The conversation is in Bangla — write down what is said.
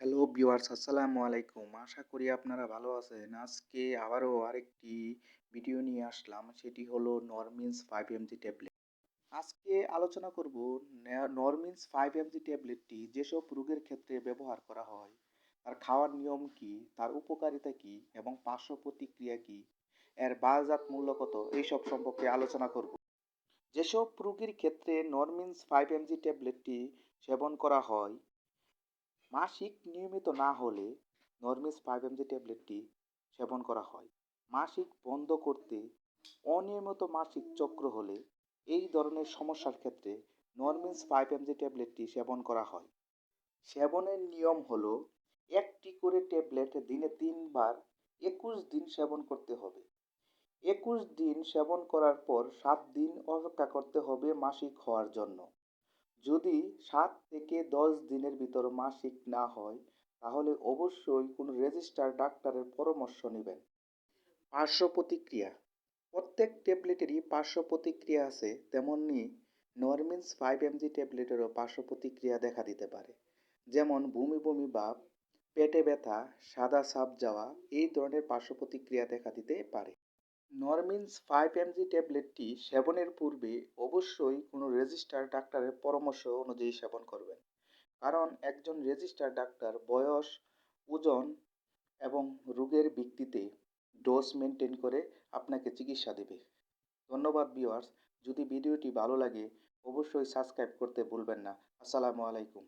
হ্যালো ভিউয়ার্স আসসালামু আলাইকুম। আশা করি আপনারা ভালো আছেন। আজকে আবারও আরেকটি ভিডিও নিয়ে আসলাম। সেটি হলো নরমিন্স ফাইভ এমজি ট্যাবলেট আজকে আলোচনা করব নরমিন্স ফাইভ এমজি ট্যাবলেটটি যেসব রোগের ক্ষেত্রে ব্যবহার করা হয়, তার খাওয়ার নিয়ম কি, তার উপকারিতা কি, এবং পার্শ্ব প্রতিক্রিয়া কি, এর বাজার মূল্য কত, এইসব সম্পর্কে আলোচনা করব। যেসব রোগীর ক্ষেত্রে নরমিন্স ফাইভ এমজি ট্যাবলেটটি সেবন করা হয় মাসিক নিয়মিত না হলে নরমিস ফাইভ এমজি ট্যাবলেটটি সেবন করা হয়। মাসিক বন্ধ করতে অনিয়মিত মাসিক চক্র হলে এই ধরনের সমস্যার ক্ষেত্রে নরমিন্স ফাইভ এমজি ট্যাবলেটটি সেবন করা হয়। সেবনের নিয়ম হলো একটি করে ট্যাবলেট দিনে তিনবার একুশ দিন সেবন করতে হবে। একুশ দিন সেবন করার পর সাত দিন অপেক্ষা করতে হবে মাসিক হওয়ার জন্য। যদি সাত থেকে দশ দিনের ভিতর মাসিক না হয়, তাহলে অবশ্যই কোনো রেজিস্টার ডাক্তারের পরামর্শ নেবেন। পার্শ্ব প্রতিক্রিয়া। প্রত্যেক ট্যাবলেটেরই পার্শ্ব প্রতিক্রিয়া আছে, তেমনই নরমিন্স ফাইভ এমজি ট্যাবলেটেরও পার্শ্ব প্রতিক্রিয়া দেখা দিতে পারে। যেমন বমি বমি ভাব, পেটে ব্যথা, সাদা সাপ যাওয়া, এই ধরনের পার্শ্ব প্রতিক্রিয়া দেখা দিতে পারে। নরমিন্স ফাইভ এমজি ট্যাবলেটটি সেবনের পূর্বে অবশ্যই কোনো রেজিস্টার ডাক্তারের পরামর্শ অনুযায়ী সেবন করবেন। কারণ একজন রেজিস্টার ডাক্তার বয়স, ওজন এবং রোগের ভিত্তিতে ডোজ মেনটেন করে আপনাকে চিকিৎসা দেবে। ধন্যবাদ ভিওয়ার্স যদি ভিডিওটি ভালো লাগে, অবশ্যই সাবস্ক্রাইব করতে ভুলবেন না। আসসালামু আলাইকুম।